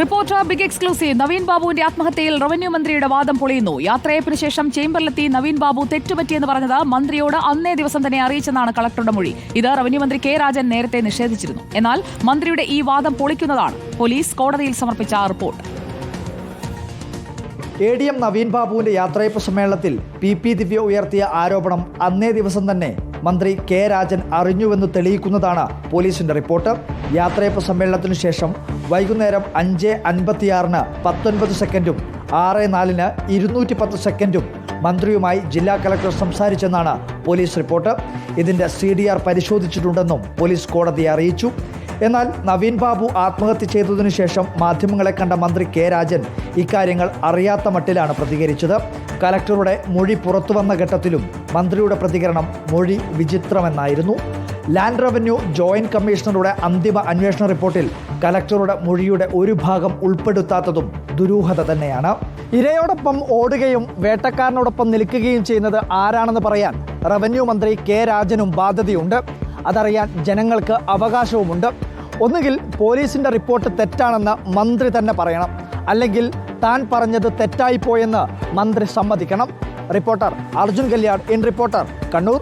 Reporter big exclusive. Naveen ബാബുവിന്റെ ആത്മഹത്യയിൽ revenue മന്ത്രിയുടെ വാദം പൊളിയുന്നു. യാത്രയപ്പിന് ശേഷം ചേംബറിലെത്തി നവീൻ ബാബു തെറ്റുപറ്റിയെന്ന് പറഞ്ഞത് മന്ത്രിയോട് അന്നേ ദിവസം തന്നെ അറിയിച്ചെന്നാണ് കളക്ടറുടെ മൊഴി. ഇത് റവന്യൂ മന്ത്രി കെ രാജൻ നേരത്തെ നിഷേധിച്ചിരുന്നു. എന്നാൽ മന്ത്രിയുടെ ഈ വാദം പൊളിക്കുന്നതാണ്. പോലീസ് കോടതിയിൽ സമർപ്പിച്ച report. A D M Naveen ബാബുവിന്റെ യാത്രയപ്പ് സമ്മേളനത്തിൽ പി പി ദിവ്യ ഉയർത്തിയ ആരോപണം അന്നേ ദിവസം തന്നെ മന്ത്രി കെ രാജൻ അറിഞ്ഞുവെന്ന് തെളിയിക്കുന്നതാണ് പോലീസിന്റെ റിപ്പോർട്ട്. യാത്രയപ്പ് സമ്മേളനത്തിനു ശേഷം വൈകുന്നേരം അഞ്ച് അൻപത്തിയാറിന് പത്തൊൻപത് സെക്കൻഡും ആറ് നാലിന് ഇരുന്നൂറ്റി പത്ത് സെക്കൻഡും മന്ത്രിയുമായി ജില്ലാ കളക്ടർ സംസാരിച്ചെന്നാണ് പോലീസ് റിപ്പോർട്ട്. ഇതിന്റെ സി പരിശോധിച്ചിട്ടുണ്ടെന്നും പോലീസ് കോടതിയെ അറിയിച്ചു. എന്നാൽ നവീൻ ബാബു ആത്മഹത്യ ചെയ്തതിനു ശേഷം മാധ്യമങ്ങളെ കണ്ട മന്ത്രി കെ രാജൻ ഇക്കാര്യങ്ങൾ അറിയാത്ത മട്ടിലാണ് പ്രതികരിച്ചത്. കലക്ടറുടെ മൊഴി പുറത്തു വന്ന ഘട്ടത്തിലും മന്ത്രിയുടെ പ്രതികരണം മൊഴി വിചിത്രമെന്നായിരുന്നു. ലാൻഡ് റവന്യൂ ജോയിന്റ് കമ്മീഷണറുടെ അന്തിമ അന്വേഷണ റിപ്പോർട്ടിൽ കലക്ടറുടെ മൊഴിയുടെ ഒരു ഭാഗം ഉൾപ്പെടുത്താത്തതും ദുരൂഹത തന്നെയാണ്. ഇരയോടൊപ്പം ഓടുകയും വേട്ടക്കാരനോടൊപ്പം നിൽക്കുകയും ചെയ്യുന്നത് ആരാണെന്ന് പറയാൻ റവന്യൂ മന്ത്രി കെ രാജനും ബാധ്യതയുണ്ട്. അതറിയാൻ ജനങ്ങൾക്ക് അവകാശവുമുണ്ട്. ഒന്നുകിൽ പോലീസിന്റെ റിപ്പോർട്ട് തെറ്റാണെന്ന് മന്ത്രി തന്നെ പറയണം. അല്ലെങ്കിൽ താൻ പറഞ്ഞത് തെറ്റായിപ്പോയെന്ന് മന്ത്രി സമ്മതിക്കണം. Reporter Arjun Kalyan in reporter Kannur.